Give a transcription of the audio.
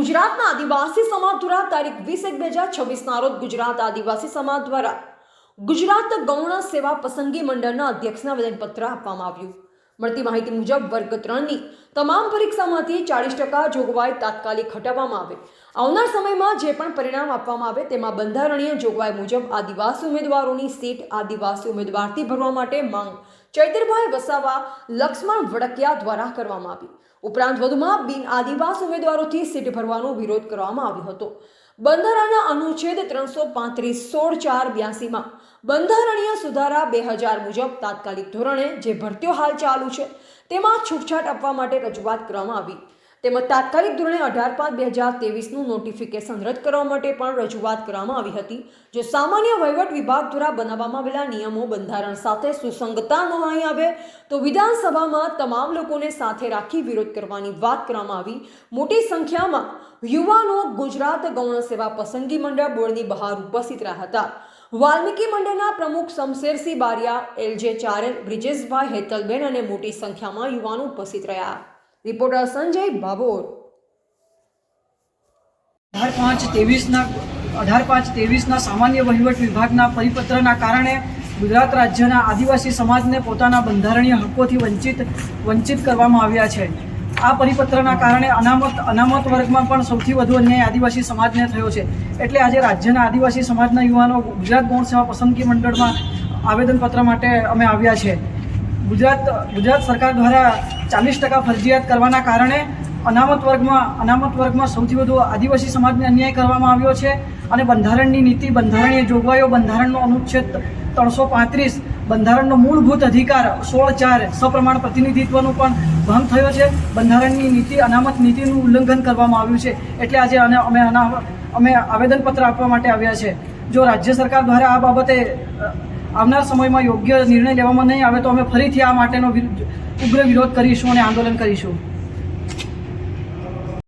ગુજરાતના આદિવાસી સમાજ દ્વારા તારીખ વીસ એક બે હજાર છવ્વીસના રોજ ગુજરાત આદિવાસી સમાજ દ્વારા ગુજરાત ગૌણ સેવા પસંદગી મંડળના અધ્યક્ષના વેદનપત્ર આપવામાં આવ્યું. મળતી માહિતી મુજબ વર્ગ ત્રણની તમામ પરીક્ષામાંથી ચાળીસ ટકા જોગવાઈ તાત્કાલિક હટાવવામાં આવે. આવનાર સમયમાં જે પણ પરિણામ આપવામાં આવે તેમાં બંધારણીય જોગવાઈ મુજબ આદિવાસી ઉમેદવારોની સીટ આદિવાસી ઉમેદવારથી ભરવા માટે માંગ ચૈતરભાઈ વસાવા લક્ષ્મણ વડકિયા દ્વારા કરવામાં આવી. ઉપરાંત વધુમાં બિન આદિવાસ ઉમેદવારોથી સીટ ભરવાનો વિરોધ કરવામાં આવ્યો હતો. બંધારણના અનુચ્છેદ ત્રણસો પાંત્રીસ સોળ ચાર બ્યાસીમાં બંધારણીય સુધારા બે હજાર મુજબ તાત્કાલિક ધોરણે જે ભરતીઓ હાલ ચાલુ છે, તેમાં છૂટછાટ આપવા માટે રજૂઆત કરવામાં આવી. તેમજ તાત્કાલિક ધોરણે અઢાર પાંચ બે હજાર તેવીસનું નોટિફિકેશન રદ કરવા માટે પણ રજૂઆત કરવામાં આવી હતી, જો સામાન્ય વહીવટ વિભાગ દ્વારા બનાવવામાં આવેલા નિયમો બંધારણ સાથે સુસંગતતા ન અહીં આવે તો વિધાનસભામાં તમામ લોકોને સાથે રાખી વિરોધ કરવાની વાત કરવામાં આવી. મોટી સંખ્યામાં યુવાનો ગુજરાત ગૌણ સેવા પસંદગી મંડળ બોર્ડની બહાર ઉપસ્થિત રહ્યા હતા. વાલ્મીકી મંડળના પ્રમુખ શમશેરસિંહ બારિયા એલજે ચારેલ, બ્રિજેશભાઈ હેતલબેન અને મોટી સંખ્યામાં યુવાનો ઉપસ્થિત રહ્યા. રિપોર્ટર સંજય બાબોર. અઢાર પાંચ ત્રેવીસના, અઢાર પાંચ ત્રેવીસના સામાન્ય વહીવટ વિભાગના પરિપત્રના કારણે ગુજરાત રાજ્યના આદિવાસી સમાજને પોતાના બંધારણીય હક્કોથી વંચિત વંચિત કરવામાં આવ્યા છે. આ પરિપત્રના કારણે અનામત અનામત વર્ગમાં પણ સૌથી વધુ અન્યાય આદિવાસી સમાજને થયો છે. એટલે આજે રાજ્યના આદિવાસી સમાજના યુવાનો ગુજરાત ગૌણ સેવા પસંદગી મંડળમાં આવેદનપત્ર માટે અમે આવ્યા છે. ગુજરાત ગુજરાત સરકાર દ્વારા ચાલીસ ટકા ફરજિયાત કરવાના કારણે અનામત વર્ગમાં અનામત વર્ગમાં સૌથી વધુ આદિવાસી સમાજને અન્યાય કરવામાં આવ્યો છે અને બંધારણની નીતિ, બંધારણીય જોગવાઈઓ, બંધારણનો અનુચ્છેદ ત્રણસો પાંત્રીસ, બંધારણનો મૂળભૂત અધિકાર સોળ ચાર સપ્રમાણ પ્રતિનિધિત્વનું પણ ભંગ થયો છે. બંધારણની નીતિ, અનામત નીતિનું ઉલ્લંઘન કરવામાં આવ્યું છે. એટલે આજે અને અમે અમે આવેદનપત્ર આપવા માટે આવ્યા છે. જો રાજ્ય સરકાર દ્વારા આ બાબતે આવનાર સમયમાં યોગ્ય નિર્ણય લેવામાં નહીં આવે તો અમે ફરીથી આ માટેનો ઉગ્ર વિરોધ કરીશું અને આંદોલન કરીશું.